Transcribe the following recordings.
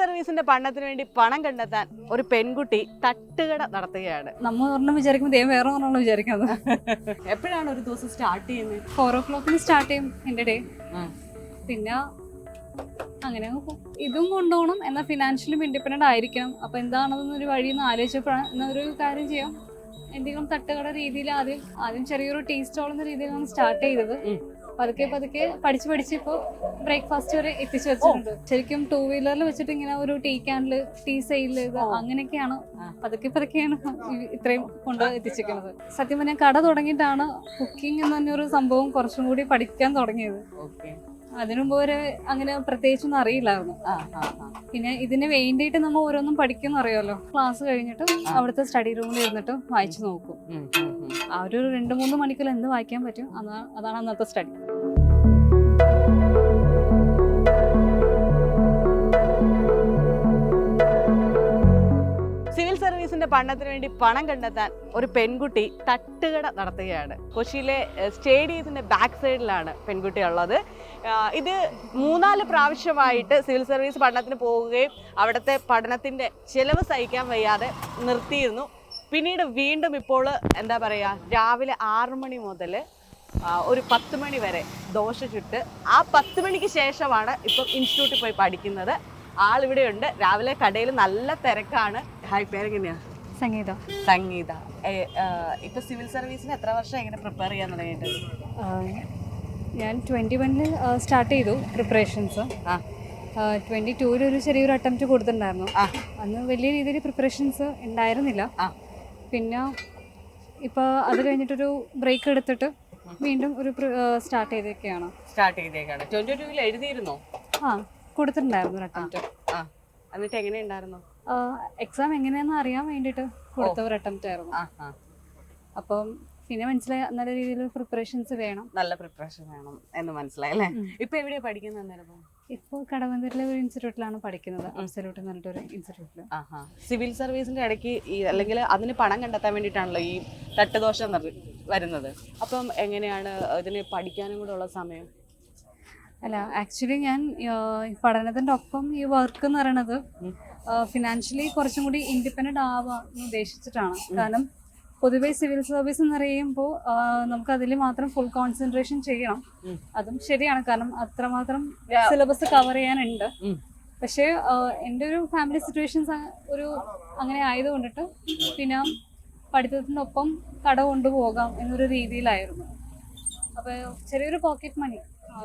സർവീസിന്റെ പഠനത്തിന് വേണ്ടി പണം കണ്ടെത്താൻ ഒരു പെൺകുട്ടി തട്ടുകട നടത്തുകയാണ്. നമ്മൾ ഒരെണ്ണം വിചാരിക്കുമ്പോൾ ദൈവം വേറെ ഒരെണ്ണം വിചാരിക്കുന്നത് എപ്പോഴാണ് ഒരു ദിവസം സ്റ്റാർട്ട് ചെയ്യുന്നത് ഫോർ ഓ ക്ലോക്കിന് സ്റ്റാർട്ട് ചെയ്യും എന്റെ ഡേ പിന്നെ അങ്ങനെ. ഇതും കൊണ്ടുപോകണം എന്നാൽ ഫിനാൻഷ്യലും ഇൻഡിപെൻഡന്റ് ആയിരിക്കണം. അപ്പോൾ എന്താണെന്നൊരു വഴി എന്ന് ആലോചിച്ചപ്പോഴാണ് എന്നൊരു കാര്യം ചെയ്യാം. എന്തെങ്കിലും തട്ടുകട രീതിയിൽ ആദ്യം ആദ്യം ചെറിയൊരു ടേസ്റ്റ് സ്റ്റോൾ എന്ന രീതിയിലാണ് സ്റ്റാർട്ട് ചെയ്തത്. പതുക്കെ പതുക്കെ പഠിച്ച് പഠിച്ച് ഇപ്പോൾ ബ്രേക്ക്ഫാസ്റ്റ് വരെ എത്തിച്ചു വെച്ചിട്ടുണ്ട്. ശരിക്കും ടൂ വീലറിൽ വെച്ചിട്ട് ഇങ്ങനെ ഒരു ടീ ക്യാനിൽ ടീ സെയിൽ അങ്ങനെയൊക്കെയാണ്. പതുക്കെ പതുക്കെയാണ് ഇത്രയും കൊണ്ട് എത്തിച്ചിരിക്കുന്നത് സത്യം പറഞ്ഞാൽ കട തുടങ്ങിയിട്ടാണ് കുക്കിംഗ് എന്ന് പറഞ്ഞൊരു സംഭവം കുറച്ചും കൂടി പഠിക്കാൻ തുടങ്ങിയത്. അതിനുമുമ്പ് അതിനു മുമ്പ് വരെ അങ്ങനെ പ്രത്യേകിച്ചൊന്നും അറിയില്ലായിരുന്നു. പിന്നെ ഇതിന് വേണ്ടിയിട്ട് നമ്മൾ ഓരോന്നും പഠിക്കുന്നറിയാലോ അറിയാമല്ലോ. ക്ലാസ് കഴിഞ്ഞിട്ട് അവിടുത്തെ സ്റ്റഡി റൂമിൽ ഇരുന്നിട്ട് വായിച്ചു നോക്കും. ആ ഒരു രണ്ട് മൂന്ന് മണിക്കൂർ എന്ത് വായിക്കാൻ പറ്റും അതാണ് അന്നത്തെ സ്റ്റഡി സിവിൽ സർവീസിന്റെ പഠനത്തിന് വേണ്ടി പണം കണ്ടെത്താൻ ഒരു പെൺകുട്ടി തട്ടുകട നടത്തുകയാണ്. കൊച്ചിയിലെ സ്റ്റേഡിയത്തിന്റെ ബാക്ക് സൈഡിലാണ് പെൺകുട്ടി ഉള്ളത്. ഇത് മൂന്നാൽ പ്രാവശ്യമായിട്ട് സിവിൽ സർവീസ് പഠനത്തിന് പോവുകയും അവിടുത്തെ പഠനത്തിന്റെ ചെലവ് സഹിക്കാൻ വയ്യാതെ നിർത്തിയിരുന്നു. പിന്നീട് വീണ്ടും ഇപ്പോൾ എന്താ പറയുക രാവിലെ ആറു മണി മുതൽ ഒരു പത്ത് മണി വരെ ദോശ ചുട്ട് ആ പത്ത് മണിക്ക് ശേഷമാണ് ഇപ്പം ഇൻസ്റ്റിറ്റ്യൂട്ടിൽ പോയി പഠിക്കുന്നത്. ആളിവിടെയുണ്ട് രാവിലെ കടയിൽ നല്ല തിരക്കാണ്. ഹായ് പേരെങ്ങനെയാ? സംഗീത. സംഗീത. ഇപ്പൊ സിവിൽ സർവീസിന് എത്ര വർഷം എങ്ങനെ പ്രിപ്പയർ ചെയ്യാൻ തുടങ്ങിയിട്ട്? ഞാൻ ട്വന്റി വണ്ണിൽ സ്റ്റാർട്ട് ചെയ്തു പ്രിപ്പറേഷൻസ് ആ. ട്വന്റി ടൂവിൽ ഒരു ചെറിയൊരു അറ്റംപ്റ്റ് കൊടുത്തിട്ടുണ്ടായിരുന്നു. അന്ന് വലിയ രീതിയിൽ പ്രിപ്പറേഷൻസ് ഉണ്ടായിരുന്നില്ല. ആ. പിന്നെ ഇപ്പോൾ അത് കഴിഞ്ഞിട്ടൊരു ബ്രേക്ക് എടുത്തിട്ട് വീണ്ടും ഒരു സ്റ്റാർട്ട് ചെയ്തേക്കാണ്. സ്റ്റാർട്ട് ചെയ്തേക്കാണ്. ട്വന്റി ടൂവിൽ എഴുതിയിരുന്നോ? ആ കൊടുത്തിട്ടുണ്ടായിരുന്നു അറ്റംപ്റ്റ് ആ എന്നിട്ട് എങ്ങനെയുണ്ടായിരുന്നു എക്സാം എങ്ങനെയാണെന്ന് അറിയാൻ വേണ്ടിയിട്ട് കൊടുത്ത ഒരു അറ്റംപ്റ്റ് ആയിരുന്നു. അപ്പം പിന്നെ മനസ്സിലായി നല്ല രീതിയിൽ പ്രിപ്പറേഷൻസ് വേണം. നല്ല പ്രിപ്പറേഷൻ വേണം എന്ന് മനസ്സിലായി അല്ലേ. ഇപ്പൊ എവിടെയാ പഠിക്കുന്നത് ഇപ്പോൾ കടവന്തൂരിലെ ഒരു ഇൻസ്റ്റിറ്റ്യൂട്ടിലാണ് പഠിക്കുന്നത്. അബ്സല്യൂട്ട് എന്ന് പറഞ്ഞിട്ടൊരു ഇൻസ്റ്റിറ്റ്യൂട്ടിൽ ആഹാ. സിവിൽ സർവീസിന്റെ ഇടയ്ക്ക് ഈ അല്ലെങ്കിൽ അതിന് പണം കണ്ടെത്താൻ വേണ്ടിയിട്ടാണല്ലോ ഈ തട്ടുദോഷം വരുന്നത്. അപ്പം എങ്ങനെയാണ് ഇതിന് പഠിക്കാനും കൂടെ ഉള്ള സമയം? അല്ല ആക്ച്വലി ഞാൻ പഠനത്തിന്റെ ഒപ്പം ഈ വർക്ക് എന്ന് പറയണത് ഫിനാൻഷ്യലി കുറച്ചും കൂടി ഇൻഡിപെൻഡന്റ് ആവാം എന്ന് ഉദ്ദേശിച്ചിട്ടാണ് കാരണം പൊതുവെ സിവിൽ സർവീസ് എന്ന് പറയുമ്പോൾ നമുക്ക് അതിൽ മാത്രം ഫുൾ കോൺസെൻട്രേഷൻ ചെയ്യണം. അതും ശരിയാണ്. കാരണം അത്രമാത്രം. സിലബസ് കവർ ചെയ്യാനുണ്ട്. പക്ഷേ എന്റെ ഒരു ഫാമിലി സിറ്റുവേഷൻസ് ഒരു അങ്ങനെ ആയതുകൊണ്ടിട്ട് പിന്നെ പഠിത്തത്തിനൊപ്പം കട കൊണ്ടുപോകാം എന്നൊരു രീതിയിലായിരുന്നു. അപ്പോൾ ചെറിയൊരു പോക്കറ്റ് മണി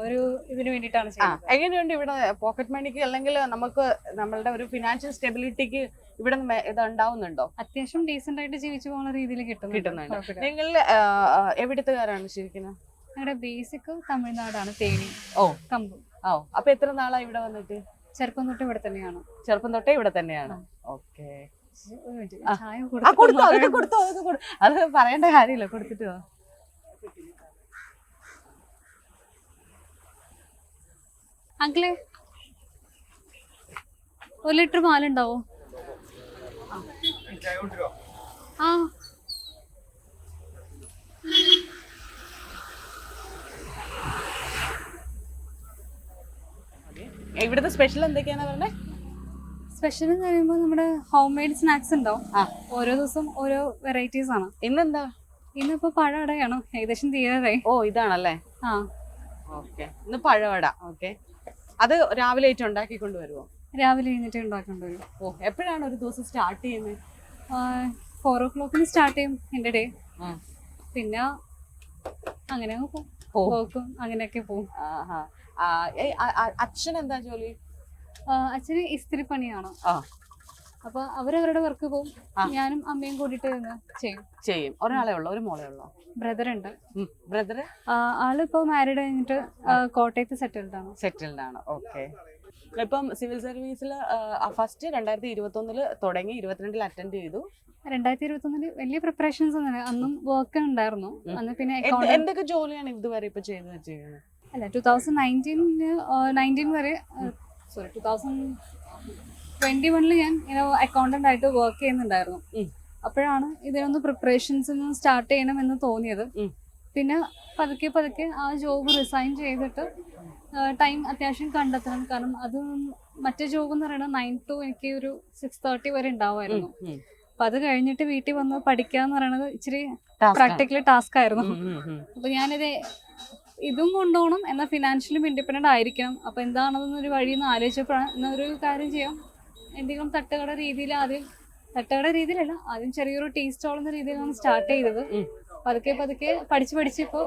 ഒരു ഇതിനു വേണ്ടിയിട്ടാണ് എങ്ങനെയുണ്ട് ഇവിടെ പോക്കറ്റ് മണിക്ക് അല്ലെങ്കിൽ നമുക്ക് നമ്മളുടെ ഒരു ഫിനാൻഷ്യൽ സ്റ്റെബിലിറ്റിക്ക് ഇവിടെ ഇത് ഉണ്ടാവുന്നുണ്ടോ? അത്യാവശ്യം ഡീസെന്റ് ആയിട്ട് ജീവിച്ചു പോകുന്ന രീതിയിൽ കിട്ടുന്നുണ്ട്. നിങ്ങൾ എവിടത്തുകാരാണ് ശരിക്കും ഞങ്ങളുടെ ബേസിക് തമിഴ്നാടാണ് തേനി. ഓ. കമ്പു. ഓ അപ്പൊ എത്ര നാളാ ഇവിടെ വന്നിട്ട്? ചെറുപ്പം തൊട്ട് ഇവിടെ തന്നെയാണ്. ചെറുപ്പം തൊട്ടേ ഇവിടെ തന്നെയാണ്. ഓക്കെ. കൊടുത്തോ അതൊക്കെ കൊടുത്തോ അതൊക്കെ അത് പറയേണ്ട കാര്യമില്ല കൊടുത്തിട്ട് വാ. അങ്കിളെ ഒരു ലിറ്റർ പാലുണ്ടാവോ? ആ. ഇവിടുത്തെ സ്പെഷ്യൽ എന്തൊക്കെയാണ് പറഞ്ഞത് സ്പെഷ്യൽ എന്ന് പറയുമ്പോൾ നമ്മുടെ ഹോം മെയ്ഡ് സ്നാക്സ് ഉണ്ടാവും. ആ. ഓരോ ദിവസം ഓരോ വെറൈറ്റീസ് ആണ്. ഇന്നെന്താ? ഇന്നിപ്പോ പഴം അടയാണ് ഏകദേശം തീരാറായി. ഓ ഇതാണല്ലേ? ആ. ഓക്കെ. ഇന്ന് പഴവട ഓക്കെ. അത് രാവിലെ ആയിട്ട് ഉണ്ടാക്കി കൊണ്ടുവരുമോ രാവിലെ എഴുന്നേറ്റ് ഉണ്ടാക്കേണ്ടി വരും. ഓ എപ്പോഴാണ് ഒരു ദിവസം സ്റ്റാർട്ട് ചെയ്യുന്നത്? ഫോർ ഓ ക്ലോക്കിന് സ്റ്റാർട്ട് ചെയ്യും എന്റെ ഡേ. പിന്നെ അങ്ങനെ അങ്ങ് പോകും. പോക്കും അങ്ങനെയൊക്കെ പോകും അച്ഛൻ എന്താ ജോലി? അച്ഛന് ഇസ്തിരി പണിയാണ്. അപ്പൊ അവരവരുടെ വർക്ക് പോകും. ഞാനും അമ്മയും കൂടിയിട്ട് ഇരുന്ന് ചെയ്യും. ചെയ്യും. ഒരാളെ ഉള്ളോ? ഒരു മോളെ ഉള്ളോ? ബ്രദർ ഉണ്ട്. ബ്രദർ ആളിപ്പോ മാരീഡ് കഴിഞ്ഞിട്ട് കോട്ടയത്ത് സെറ്റിൽഡ് ആണ്. സെറ്റിൽഡ് ആണ്. ഓക്കെ ഇപ്പം സിവിൽ സർവീസിൽ ഫസ്റ്റ് രണ്ടായിരത്തി ഇരുപത്തി ഒന്നിൽ തുടങ്ങി ഇരുപത്തിരണ്ടിൽ അറ്റൻഡ് ചെയ്തു. രണ്ടായിരത്തി ഇരുപത്തി ഒന്നിൽ വലിയ പ്രിപ്പറേഷൻസ് ഒന്നും അന്നും വർക്ക് ഉണ്ടായിരുന്നു. അന്ന് പിന്നെ എന്തൊക്കെ ജോലിയാണ് ഇതുവരെ ഇപ്പൊ ചെയ്ത് വെച്ചിരിക്കുന്നത് അല്ല ടൂ തൗസൻഡ് നയന്റീനിൽ നയന്റീൻ വരെ സോറി ടൂ തൗസൻഡ് ട്വന്റി വണ്ണിൽ ഞാൻ ഇങ്ങനെ അക്കൗണ്ടന്റ് ആയിട്ട് വർക്ക് ചെയ്യുന്നുണ്ടായിരുന്നു. അപ്പോഴാണ് ഇതിനൊന്ന് പ്രിപ്പറേഷൻസ് ഒന്ന് സ്റ്റാർട്ട് ചെയ്യണം എന്ന് തോന്നിയത് പിന്നെ പതുക്കെ പതുക്കെ ആ ജോബ് റിസൈൻ ചെയ്തിട്ട് ടൈം അത്യാവശ്യം കണ്ടെത്തണം. കാരണം അത് മറ്റേ ജോബ് എന്ന് പറയുന്നത് നയൻ ടു എനിക്ക് ഒരു സിക്സ് തേർട്ടി വരെ ഉണ്ടാവുമായിരുന്നു. അപ്പൊ അത് കഴിഞ്ഞിട്ട് വീട്ടിൽ വന്ന് പഠിക്കുക എന്ന് പറയുന്നത് ഇച്ചിരി പ്രാക്ടിക്കലി ടാസ്ക് ആയിരുന്നു. അപ്പൊ ഞാനിത് ഇതും കൊണ്ടുപോകണം എന്നാൽ ഫിനാൻഷ്യലും ഇൻഡിപെൻഡന്റ് ആയിരിക്കണം. അപ്പൊ എന്താണെന്നൊരു വഴി എന്ന് ആലോചിച്ചപ്പോഴാണ് എന്നൊരു കാര്യം ചെയ്യാം. എന്തെങ്കിലും തട്ടുകട രീതിയിൽ ആദ്യം തട്ടുകട രീതിയിലല്ല ആദ്യം ചെറിയൊരു ടീ സ്റ്റോൾ എന്ന രീതിയിലാണ് സ്റ്റാർട്ട് ചെയ്തത്. പതുക്കെ പതുക്കെ പഠിച്ച് പഠിച്ച് ഇപ്പോ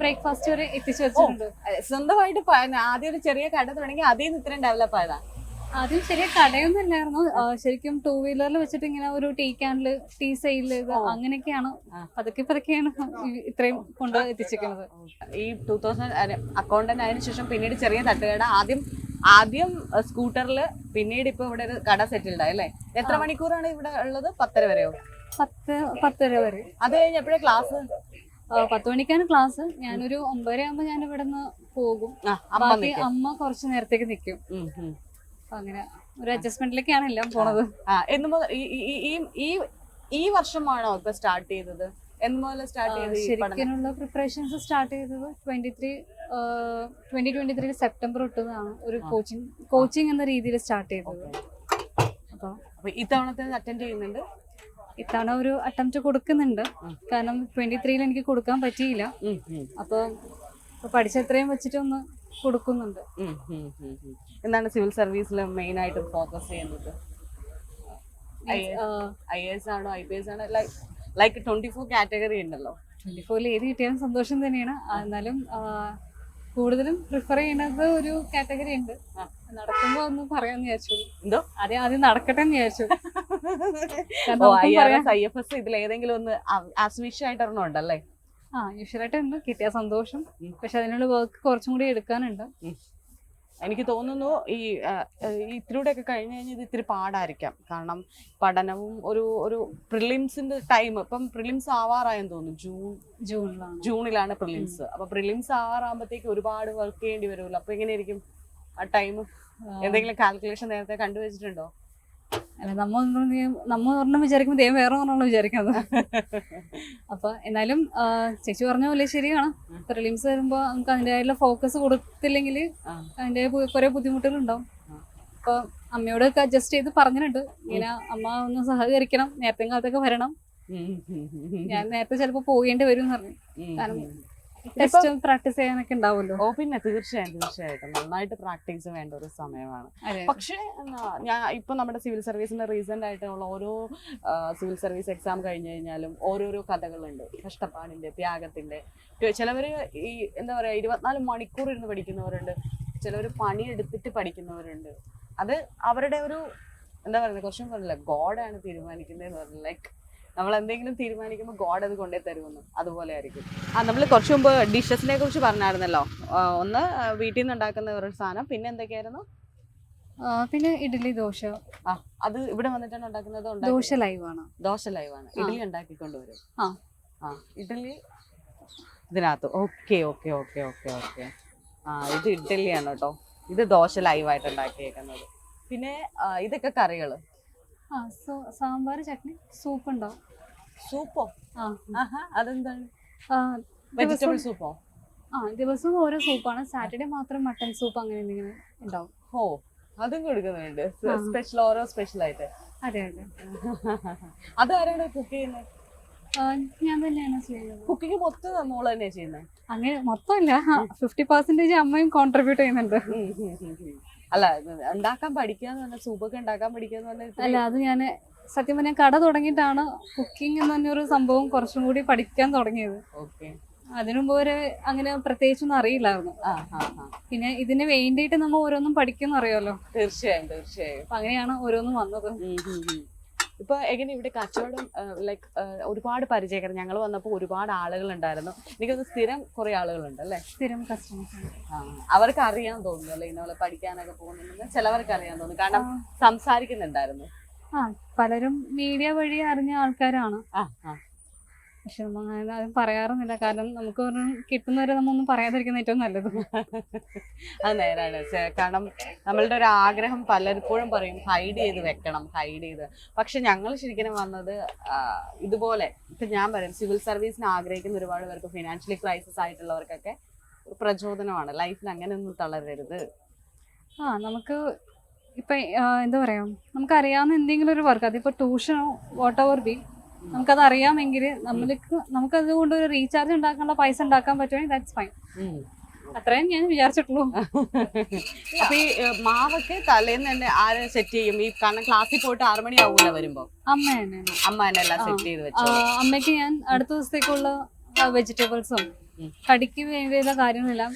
ബ്രേക്ക്ഫാസ്റ്റ് വരെ എത്തിച്ചു വെച്ചിട്ടുണ്ട്. സ്വന്തമായിട്ട് ആദ്യം ഒരു ചെറിയ കട തുടങ്ങി അതിൽ നിന്ന് ഇത്രയും ഡെവലപ്പ് ആയതാ. ആദ്യം ചെറിയ കടയൊന്നും ഇല്ലായിരുന്നു ശരിക്കും ടൂ വീലറിൽ വെച്ചിട്ട് ഇങ്ങനെ ഒരു ടീ ക്യാനിൽ ടീ സെയിൽ അങ്ങനെയൊക്കെയാണ്. പതുക്കെ പതുക്കെയാണ് ഇത്രയും കൊണ്ട് എത്തിച്ചിരിക്കുന്നത് ഈ ടൂ തൗസൻഡ് അക്കൗണ്ടന്റ് ആയതിനു ശേഷം പിന്നീട് ചെറിയ തട്ടുകട. ആദ്യം ആദ്യം സ്കൂട്ടറിൽ പിന്നീട് ഇപ്പൊ ഇവിടെ ഒരു കട സെറ്റിൽഡ് ആയി അല്ലേ? എത്ര മണിക്കൂറാണ് ഇവിടെ ഉള്ളത്? പത്തര വരെയോ? പത്ത് പത്തര വരെ. അത് കഴിഞ്ഞപ്പോഴേ ക്ലാസ്? പത്ത് മണിക്കാണ് ക്ലാസ്. ഞാനൊരു ഒമ്പതര ആകുമ്പോ ഞാൻ ഇവിടെ നിന്ന് പോകും അമ്മ ബാക്കി അമ്മ കുറച്ച് നേരത്തേക്ക് നിൽക്കും അങ്ങനെ ഒരു അഡ്ജസ്റ്റ്മെന്റിലേക്കാണ് എല്ലാം പോണത്. എന്ന് ഈ- ഈ- വർഷമാണോ ഇപ്പൊ സ്റ്റാർട്ട് ചെയ്തത്? ശരിക്കുള്ള പ്രിപ്പറേഷൻസ് സ്റ്റാർട്ട് ചെയ്തത് twenty three twenty twenty three September തൊട്ടതാണ് ഒരു കോച്ചിങ് കോച്ചിങ് എന്ന രീതിയിൽ സ്റ്റാർട്ട് ചെയ്തത്. അപ്പൊ ഇത്തവണത്തെ അറ്റൻഡ് ചെയ്യുന്നുണ്ട്. ഇത്തവണ ഒരു അറ്റംപ്റ്റ് കൊടുക്കുന്നുണ്ട്. കാരണം ട്വന്റി ത്രീയിൽ എനിക്ക് കൊടുക്കാൻ പറ്റിയില്ല. അപ്പൊ പഠിച്ചത്രയും പഠിച്ച എത്രയും വെച്ചിട്ട് ഒന്ന് കൊടുക്കുന്നുണ്ട്. എന്താണ് സിവിൽ സർവീസിൽ മെയിൻ ആയിട്ട് ഫോക്കസ് ചെയ്യുന്നത്? ആ, ഐ എസ് ആണോ ഐ പി എസ് ആണോ? Like like twenty four category ഉണ്ടല്ലോ. ട്വന്റി ഫോറിൽ ഏത് കിട്ടിയാലും സന്തോഷം തന്നെയാണ്. എന്നാലും കൂടുതലും പ്രിഫർ ചെയ്യുന്നത് ഒരു കാറ്റഗറി ഉണ്ട്. നടക്കുമ്പോ ഒന്ന് പറയാന്ന് വിചാരിച്ചു. എന്തോ? അതെ ആദ്യം നടക്കട്ടെ എന്ന് വിചാരിച്ചു ഐ എഫ് എസ് ഇതിൽ ഏതെങ്കിലും ഒന്ന് ആസ്വിഷ് ആയിട്ട് ഒരെണ്ണം ഉണ്ടല്ലേ? ആ ഈശ്വരായിട്ട് ഉണ്ട്. കിട്ടിയ സന്തോഷം. പക്ഷെ അതിനുള്ള വർക്ക് കുറച്ചും കൂടി എടുക്കാനുണ്ട്. എനിക്ക് തോന്നുന്നു ഈ ഇത്തിരിയൂടെ ഒക്കെ ഇത്തിലൂടെയൊക്കെ കഴിഞ്ഞ് കഴിഞ്ഞാൽ ഇത് ഇത്തിരി പാടായിരിക്കാം. കാരണം പഠനവും ഒരു ഒരു പ്രിലിംസിന്റെ ടൈം ഇപ്പം പ്രിലിംസ് ആവാറായെന്ന് തോന്നുന്നു. ജൂൺ ജൂണിലാണ്. ജൂണിലാണ് പ്രിലിംസ്. അപ്പൊ പ്രിലിംസ് ആവാറാകുമ്പോഴത്തേക്ക് ഒരുപാട് വർക്ക് ചെയ്യേണ്ടി വരുമല്ലോ. അപ്പൊ എങ്ങനെയായിരിക്കും ആ ടൈം? എന്തെങ്കിലും കാൽക്കുലേഷൻ നേരത്തെ കണ്ടുവച്ചിട്ടുണ്ടോ? അല്ല നമ്മ നമ്മ ഒരെണ്ണം വിചാരിക്കുമ്പോൾ ദൈവം വേറെ ഒരെണ്ണം വിചാരിക്കുന്നത് അപ്പൊ എന്നാലും ചേച്ചി പറഞ്ഞ പോലെ ശരിയാണ്. പ്രിലിംസ് വരുമ്പോ നമുക്ക് അതിന്റെതായുള്ള ഫോക്കസ് കൊടുത്തില്ലെങ്കിൽ അതിന്റെ കുറെ ബുദ്ധിമുട്ടുകൾ ഉണ്ടാവും. അപ്പൊ അമ്മയോട് ഒക്കെ അഡ്ജസ്റ്റ് ചെയ്ത് പറഞ്ഞിട്ടുണ്ട്. ഇങ്ങനെ അമ്മ ഒന്ന് സഹകരിക്കണം നേരത്തെ കാലത്തൊക്കെ വരണം. ഞാൻ നേരത്തെ ചിലപ്പോ പോകേണ്ടി വരും എന്ന് പറഞ്ഞു. കാരണം. ടെസ്റ്റ് പ്രാക്ടീസ് ചെയ്യാനൊക്കെ ഉണ്ടാവുമല്ലോ. ഓ പിന്നെ തീർച്ചയായും തീർച്ചയായിട്ടും. നന്നായിട്ട് പ്രാക്ടീസ് വേണ്ട ഒരു സമയമാണ് പക്ഷെ ഞാൻ ഇപ്പൊ നമ്മുടെ സിവിൽ സർവീസിന്റെ റീസെന്റ് ആയിട്ടുള്ള ഓരോ സിവിൽ സർവീസ് എക്സാം കഴിഞ്ഞു കഴിഞ്ഞാലും ഓരോരോ കഥകളുണ്ട്. കഷ്ടപ്പാടിന്റെ ത്യാഗത്തിന്റെ. ചിലവർ ചിലവര് ഈ എന്താ പറയാ ഇരുപത്തിനാല് മണിക്കൂർ ഇരുന്ന് പഠിക്കുന്നവരുണ്ട്. ചിലവർ പണിയെടുത്തിട്ട് പഠിക്കുന്നവരുണ്ട്. അത് അവരുടെ ഒരു എന്താ പറയുന്നത് കുറച്ചും പറഞ്ഞില്ല ഗോഡാണ് തീരുമാനിക്കുന്നത് ലൈക്ക് നമ്മൾ എന്തെങ്കിലും തീരുമാനിക്കുമ്പോൾ ഗോഡ് അത് കൊണ്ടേ തരുമെന്ന്. അതുപോലെ ആയിരിക്കും. ആ നമ്മൾ കുറച്ച് മുമ്പ് ഡിഷസിനെ കുറിച്ച് പറഞ്ഞായിരുന്നല്ലോ. ഒന്ന് വീട്ടിൽ നിന്ന് ഉണ്ടാക്കുന്ന ഒരു സാധനം. പിന്നെ എന്തൊക്കെയായിരുന്നു? പിന്നെ ഇഡ്ഡലി ദോശ. ആ അത് ഇവിടെ വന്നിട്ടാണ് ഉണ്ടാക്കുന്നത്? ദോശ ലൈവ് ആണ് ദോശ ലൈവ് ആണ് ഇഡ്ഡലി ഉണ്ടാക്കിക്കൊണ്ട് വരും ആ. ആ ഇഡ്ഡലി ഇതിനകത്ത്. Okay okay okay okay okay. ആ ഇത് ഇഡ്ഡലി ആണ് കേട്ടോ. ഇത് ദോശ ലൈവായിട്ട് ഉണ്ടാക്കിയേക്കുന്നത്. പിന്നെ ഇതൊക്കെ കറികൾ? ആ സോ സാമ്പാർ ചട്നി സൂപ്പ് ഉണ്ടാവും സൂപ്പോ? അതെന്താണ്? വെജിറ്റബിൾ സൂപ്പോ? ആ ദിവസവും ഓരോ സൂപ്പാണ്. സാറ്റർഡേ മാത്രം മട്ടൺ സൂപ്പ് അങ്ങനെ എന്തെങ്കിലും ഉണ്ടാവും. ഓ അതും കൊടുക്കുന്നുണ്ട്. സ്പെഷ്യൽ ഓരോ സ്പെഷ്യൽ ആയിട്ട്. അതെ അതെ. അത് ആരാണ് കുക്ക് ചെയ്യുന്നത് ഞാൻ തന്നെയാണ് ചെയ്യുന്നത്. കുക്കിംഗ് മൊത്തം മോൾ തന്നെയാണ് ചെയ്യുന്നത് അങ്ങനെ മൊത്തമില്ല. ഫിഫ്റ്റി പെർസെന്റേജ് അമ്മയും കോൺട്രിബ്യൂട്ട് ചെയ്യുന്നുണ്ട്. അല്ല ഉണ്ടാക്കാൻ പഠിക്കാന്ന് പറഞ്ഞാൽ സൂപ്പൊക്കെ ഉണ്ടാക്കാൻ പഠിക്കാന്ന് പറഞ്ഞാൽ അല്ല അത് ഞാൻ സത്യം പറഞ്ഞാൽ കട തുടങ്ങിയിട്ടാണ് കുക്കിംഗ് എന്ന് പറഞ്ഞൊരു സംഭവം കുറച്ചും കൂടി പഠിക്കാൻ തുടങ്ങിയത്. അതിനുമുമ്പ് അതിനു മുമ്പ് വരെ അങ്ങനെ പ്രത്യേകിച്ചൊന്നും അറിയില്ലായിരുന്നു. പിന്നെ ഇതിന് വേണ്ടിയിട്ട് നമ്മൾ ഓരോന്നും പഠിക്കുന്ന അറിയാമല്ലോ തീർച്ചയായും തീർച്ചയായും. അങ്ങനെയാണ് ഓരോന്നും വന്നത്. ഇപ്പൊ എങ്ങനെ ഇവിടെ കച്ചവടം ലൈക്ക് ഒരുപാട് പരിചയക്കാർ ഞങ്ങൾ വന്നപ്പോൾ ഒരുപാട് ആളുകൾ ഉണ്ടായിരുന്നു എനിക്കൊന്ന് സ്ഥിരം കുറെ ആളുകളുണ്ട് അല്ലേ? സ്ഥിരം കസ്റ്റമേഴ്സ് അവർക്ക് അറിയാൻ തോന്നുന്നു അല്ലേ ഇന്നോളെ പഠിക്കാനൊക്കെ പോകുന്നുണ്ടെന്ന്? ചിലവർക്ക് അറിയാൻ തോന്നുന്നു. കാരണം സംസാരിക്കുന്നുണ്ടായിരുന്നു. ആ പലരും മീഡിയ വഴി അറിഞ്ഞ ആൾക്കാരാണ്. പക്ഷെ അങ്ങനെ അത് പറയാറൊന്നുമില്ല. കാരണം നമുക്ക് കിട്ടുന്നവരെ നമ്മൊന്നും പറയാതിരിക്കുന്ന ഏറ്റവും നല്ലത്. അത് നേരാണ്. കാരണം നമ്മളുടെ ഒരു ആഗ്രഹം പലപ്പോഴും പറയും ഹൈഡ് ചെയ്ത് വെക്കണം ഹൈഡ് ചെയ്ത്. പക്ഷെ ഞങ്ങൾ ശരിക്കും വന്നത് ഇതുപോലെ ഇപ്പൊ ഞാൻ പറയും സിവിൽ സർവീസിന് ആഗ്രഹിക്കുന്ന ഒരുപാട് പേർക്ക് ഫിനാൻഷ്യലി ക്രൈസിസ് ആയിട്ടുള്ളവർക്കൊക്കെ ഒരു പ്രചോദനമാണ്. ലൈഫിൽ അങ്ങനെ ഒന്നും തളരരുത്. ആ നമുക്ക് ഇപ്പൊ എന്താ പറയുക നമുക്കറിയാവുന്ന എന്തെങ്കിലും ഒരു വർക്ക് അതിപ്പോൾ ട്യൂഷനോ വാട്ട് എവർ ബി നമുക്കത് അറിയാമെങ്കിൽ നമ്മൾക്ക് നമുക്കത് കൊണ്ട് ഒരു റീചാർജ് ഉണ്ടാക്കാനുള്ള പൈസ ഉണ്ടാക്കാൻ പറ്റുമെങ്കിൽ ദാറ്റ്സ് ഫൈൻ അത്രയും ഞാൻ വിചാരിച്ചിട്ടുള്ളൂ. അപ്പൊ ഈ മാവൊക്കെ തലേന്ന് തന്നെ ആര് സെറ്റ് ചെയ്യും? ഈ കാരണം ക്ലാസ്സിൽ പോയിട്ട് ആറു മണി ആവൂല വരുമ്പോ? അമ്മ തന്നെയാണ് അമ്മ തന്നെ എല്ലാം സെറ്റ് ചെയ്ത് ആ, വെച്ചു അമ്മയ്ക്ക് ഞാൻ അടുത്ത ദിവസത്തേക്കുള്ള വെജിറ്റബിൾസും കടിക്ക് വേണ്ടിയുള്ള കാര്യങ്ങളെല്ലാം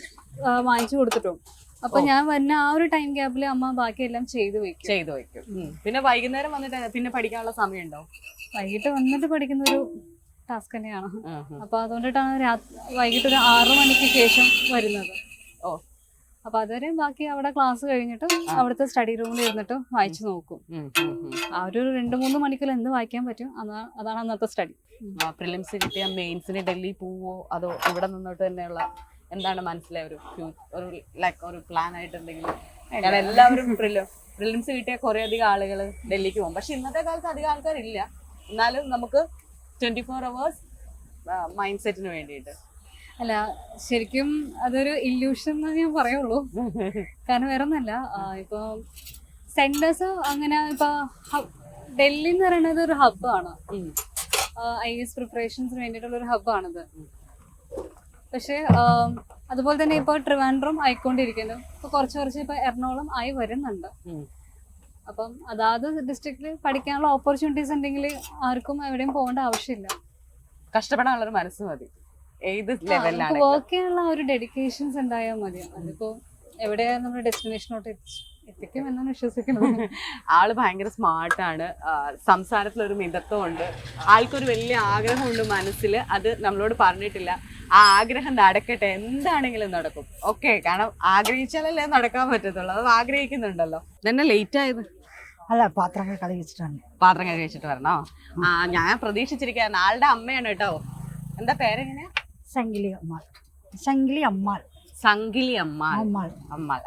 വാങ്ങിച്ചു കൊടുത്തിട്ടും. അപ്പൊ ഞാൻ വരുന്ന ആ ഒരു ടൈം ഗ്യാപ്പിൽ അമ്മ ബാക്കിയെല്ലാം ചെയ്തു വെക്കും. ചെയ്തു വെക്കും. പിന്നെ വൈകുന്നേരം വന്നിട്ട് പിന്നെ പഠിക്കാനുള്ള സമയം ഉണ്ടോ വൈകിട്ട് വന്നിട്ട് പഠിക്കുന്ന ഒരു ടാസ്ക് തന്നെയാണ് അപ്പൊ അതുകൊണ്ടിട്ടാണ് വൈകിട്ട് ഒരു ആറു മണിക്ക് ശേഷം വരുന്നത്. ഓ. അപ്പൊ അതുവരെ ബാക്കി അവിടെ ക്ലാസ് കഴിഞ്ഞിട്ട് അവിടുത്തെ സ്റ്റഡി റൂമിൽ ഇരുന്നിട്ട് വായിച്ചു നോക്കും. ആ ഒരു രണ്ട് മൂന്ന് മണിക്കൂർ എന്ത് വായിക്കാൻ പറ്റും അതാ- അതാണ് അന്നത്തെ സ്റ്റഡി പ്രിലിംസ് കിട്ടിയ മെയിൻസിന് ഡൽഹി പോവോ അതോ ഇവിടെ നിന്നിട്ട് തന്നെയുള്ള എന്താണ് മനസ്സിലായ ഒരു ഒരു ലൈക്ക് ഒരു പ്ലാൻ ആയിട്ട് എന്തെങ്കിലും? കാരണം എല്ലാവരും പ്രിലിം പ്രിലിംസ് കിട്ടിയ കുറെ അധികം ആളുകൾ ഡൽഹിക്ക് പോകും. പക്ഷെ ഇന്നത്തെ കാലത്ത് അധികം ആൾക്കാരില്ല. എന്നാലും നമുക്ക് ട്വന്റി ഫോർ അവേഴ്സ് മൈൻഡ് സെറ്റിന് വേണ്ടിയിട്ട്. അല്ല ശരിക്കും അതൊരു ഇല്യൂഷൻ എന്ന് ഞാൻ പറയുള്ളൂ. കാരണം വേറെ ഒന്നല്ല ഇപ്പൊ സെന്റേഴ്സ് അങ്ങനെ ഇപ്പൊ ഡൽഹി എന്ന് പറയുന്നത് ഒരു ഹബ്ബാണ്. ഐ എസ് പ്രിപ്പറേഷൻസിന് വേണ്ടിയിട്ടുള്ള ഒരു ഹബ്ബാണിത് പക്ഷേ അതുപോലെ തന്നെ ഇപ്പോൾ ട്രിവാൻഡ്രം ആയിക്കൊണ്ടിരിക്കുന്നു. ഇപ്പൊ കുറച്ച് കുറച്ച് ഇപ്പൊ എറണാകുളം ആയി വരുന്നുണ്ട്. അപ്പം അതാത് ഡിസ്ട്രിക്റ്റിൽ പഠിക്കാനുള്ള ഓപ്പർച്യൂണിറ്റീസ് ഉണ്ടെങ്കിൽ ആർക്കും എവിടെയും പോകേണ്ട ആവശ്യമില്ല. കഷ്ടപ്പെടാനുള്ള മനസ്സ് മതി. ഏത് ലെവലിലാണ് വർക്ക് ചെയ്യാനുള്ള ഒരു ഡെഡിക്കേഷൻസ് ഉണ്ടായാൽ മതി. അതിപ്പോ എവിടെയാണ് നമ്മുടെ ഡെസ്റ്റിനേഷനോട്ട് എത്തിക്കും എന്നാണ് വിശ്വസിക്കുന്നത് ആൾ ഭയങ്കര സ്മാർട്ടാണ് സംസാരത്തിൽ ഒരു മിതത്വം ഉണ്ട് ആൾക്കൊരു വലിയ ആഗ്രഹമുണ്ട് മനസ്സിൽ അത് നമ്മളോട് പറഞ്ഞിട്ടില്ല. ആ ആഗ്രഹം നടക്കട്ടെ. എന്താണെങ്കിലും നടക്കും. ഓക്കെ കാരണം ആഗ്രഹിച്ചാലല്ലേ നടക്കാൻ പറ്റത്തുള്ളൂ. അത് ആഗ്രഹിക്കുന്നുണ്ടല്ലോ. തന്നെ ലേറ്റ് ആയത്? അല്ല പാത്രങ്ങൾ കഴിച്ചിട്ടാണ് പാത്രങ്ങൾ കഴിച്ചിട്ട് വരണോ? ആ ഞാൻ പ്രതീക്ഷിച്ചിരിക്കുകയാണ്. ആളുടെ അമ്മയാണ് കേട്ടോ. എന്താ പേരെങ്ങനെയാ? സംഗിലി അമ്മാൾ. സംഗിലി അമ്മാൾ. സംഗിലി അമ്മാൾ. അമ്മാൾ. അമ്മാൾ.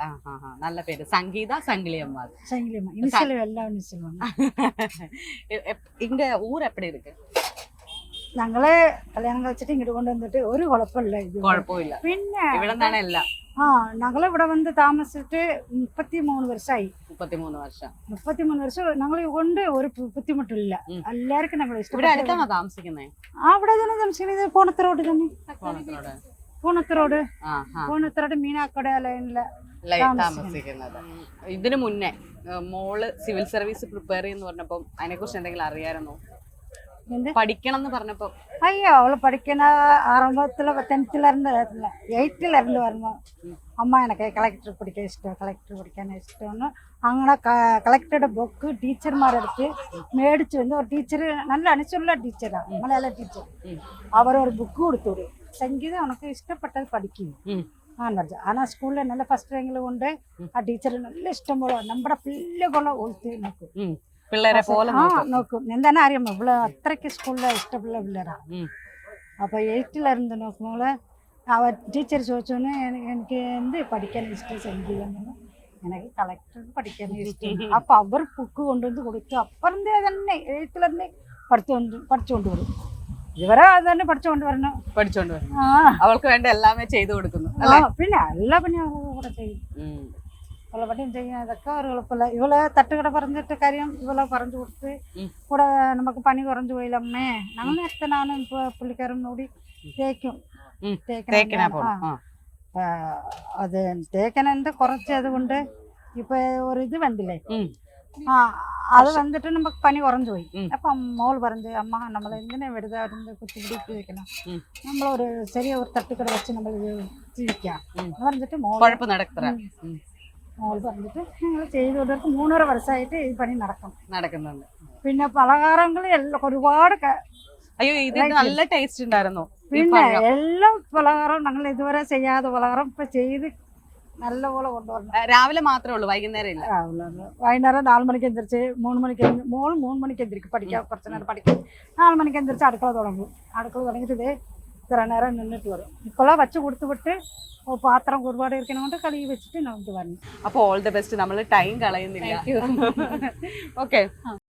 നല്ല പേര്. സംഗീത സംഗിലി അമ്മാൾ. சங்கிலியம்மா இனிஷியல் ഇന്റെ ഊർ എപ്പടി ഇരിക്ക്? ഞങ്ങളെ കല്യാണം കഴിച്ചിട്ട് ഇങ്ങോട്ട് കൊണ്ടുവന്നിട്ട് ഒരു കുഴപ്പമില്ല ഇത് കുഴപ്പമില്ല. പിന്നെ ഇവിടെ ആ ഞങ്ങൾ ഇവിടെ വന്ന് താമസിച്ചിട്ട് മുപ്പത്തി മൂന്ന് വർഷമായി മുപ്പത്തിമൂന്ന് വർഷം. മുപ്പത്തി മൂന്ന് വർഷം ഞങ്ങൾ കൊണ്ട് ഒരു ബുദ്ധിമുട്ടില്ല. എല്ലാവർക്കും ഞങ്ങൾ ഇഷ്ടപ്പെട്ടു താമസിക്കുന്നത് അവിടെ തന്നെ താമസിക്കുന്നത് കോണത്തറോട്ട് തന്നെ. പൂണത്തറോട് പൂണത്തറോട് മീനാക്കട ലൈനിൽ താമസിക്കുന്നത്. ഇതിനു മുന്നേ മോൾ സിവിൽ സർവീസ് പ്രിപ്പയർ ചെയ്യുന്ന പറഞ്ഞപ്പോ അതിനെ കുറിച്ച് എന്തെങ്കിലും അറിയാമായിരുന്നോ പഠിക്കണം പറഞ്ഞപ്പോ. അയ്യോ അവൾ പഠിക്കണ ആറമ്പത്തിൽ ടെൻത്തിൽ ഇരണ്ട് വരില്ല എയ്റ്റിൽ അമ്മ എനിക്ക് കളക്ടർ പഠിക്കാൻ ഇഷ്ടം കളക്ടർ പഠിക്കാൻ ഇഷ്ടമാണ്. അങ്ങനെ കളക്ടറുടെ ബുക്ക് ടീച്ചർമാരെടുത്ത് മേടിച്ചു. വന്ന് ഒരു ടീച്ചർ നല്ല അനുസരിച്ചുള്ള ടീച്ചറാണ് മലയാള ടീച്ചർ. അവരൊരു ബുക്ക് കൊടുത്തു. சங்கீதம் உனக்கு இஷ்டப்பட்டது படிக்கும் ஆனது ஆனால் ஸ்கூலில் நல்ல ஃபஸ்ட் ரேங்கில் ഉണ്ട് ആ ടീച്ചർ നല്ല ഇഷ്ടം പോലെ നമ്മുടെ പിള്ളകളെ ഒഴുത്തി നോക്കും പിള്ളേരെ പോലെ നോക്കും എന്താണെ അറിയാമോ ഇവിടെ അത്രയ്ക്ക് സ്കൂളിലെ ഇഷ്ടമുള്ള പിള്ളേരാണ് അപ്പോൾ എയ്റ്റിലിരുന്ന് നോക്കുമ്പോൾ അവർ ടീച്ചർ ചോദിച്ചോന്ന് എനിക്ക് എന്ത് പഠിക്കാൻ ഇഷ്ടം സംഗീതം எனக்கு கலெக்டர் படிக்கணும் இஷ்டம் அப்போ அவர் புக்கு கொண்டு வந்து கொடுத்து அப்புறம் தான் எய்த்துலேருந்தே படித்து வந்து படித்து கொண்டு வரும் ഇവരെ തന്നെ പഠിച്ചുകൊണ്ട് വരണം പഠിച്ചോണ്ട് വരണം ആ അവൾക്ക് വേണ്ട എല്ലാമേ ചെയ്തു കൊടുക്കുന്നു ആ, പിന്നെ എല്ലാ പണിയും കൂടെ ചെയ്യും ഉം. പണിയും ചെയ്യും അതൊക്കെ ഒരു എളുപ്പമില്ല ഇവളെ തട്ടുകട പറഞ്ഞിട്ട് കാര്യം ഇവളെ പറഞ്ഞു കൊടുത്ത് ഉം. കൂടെ നമുക്ക് പണി കുറഞ്ഞു പോയില്ല അമ്മേ ഞങ്ങൾ നേരത്തെ നാനും ഇപ്പോൾ പുള്ളിക്കാരൻ കൂടി തേക്കും ഉം. തേക്കണ തേക്കിനാ ആ. പോണം ആ. ആ, അത് തേക്കണന്റെ കുറച്ച് അതുകൊണ്ട് ഇപ്പൊ ഒരു ഇത് വന്നില്ലേ ഉം. ആ അത് വന്നിട്ട് നമുക്ക് പനി കുറഞ്ഞു പോയി അപ്പൊ മോൾ പറഞ്ഞു അമ്മ നമ്മൾ എന്തിനാ വെറുതെ അവരുടെ കുത്തിപിടിച്ച് വെക്കണം. നമ്മളൊരു ചെറിയ ഒരു തട്ടിക്കട വെച്ച് നമ്മൾ ജീവിക്കാം. എന്ന് പറഞ്ഞിട്ട് മോൾ മോൾ പറഞ്ഞിട്ട് ഞങ്ങൾ ചെയ്തു കൊടുത്ത് മൂന്നര വർഷമായിട്ട് ഈ പണി നടക്കും. നടക്കുന്നുണ്ട്. പിന്നെ പലഹാരങ്ങൾ എല്ലാം ഒരുപാട് അയ്യോ ഇത് നല്ല ടേസ്റ്റ് ഉണ്ടായിരുന്നു പിന്നെ എല്ലാം എല്ലാ പലഹാരം ഞങ്ങൾ ഇതുവരെ ചെയ്യാതെ പലഹാരം ഇപ്പൊ ചെയ്ത് നല്ലപോലെ കൊണ്ടുവരണം. രാവിലെ മാത്രമേ ഉള്ളൂ വൈകുന്നേരം ഇല്ല. വൈകുന്നേരം നാല് മണിക്ക് എന്തിരിച്ച് മൂന്ന് മണിക്ക് മോൾ മൂന്ന് മണിക്ക് എന്തിരിക്കും പഠിക്കാം കുറച്ച് നേരം പഠിക്കും. നാല് മണിക്ക് എന്തിരിച്ച് അടുക്കള തുടങ്ങും. അടുക്കള തുടങ്ങിയിട്ട് ഇതേ ഇത്ര നേരം നിന്നിട്ട് വരും. ഇപ്പോഴാ വച്ച് കൊടുത്തു വിട്ട് പാത്രം ഒരുപാട് ഇരിക്കണോണ്ട് കളി വെച്ചിട്ട് നമുക്ക് വരണം. അപ്പോൾ ഓൾ ദ ബെസ്റ്റ് നമ്മൾ ടൈം കളയുന്നില്ല. ഓക്കെ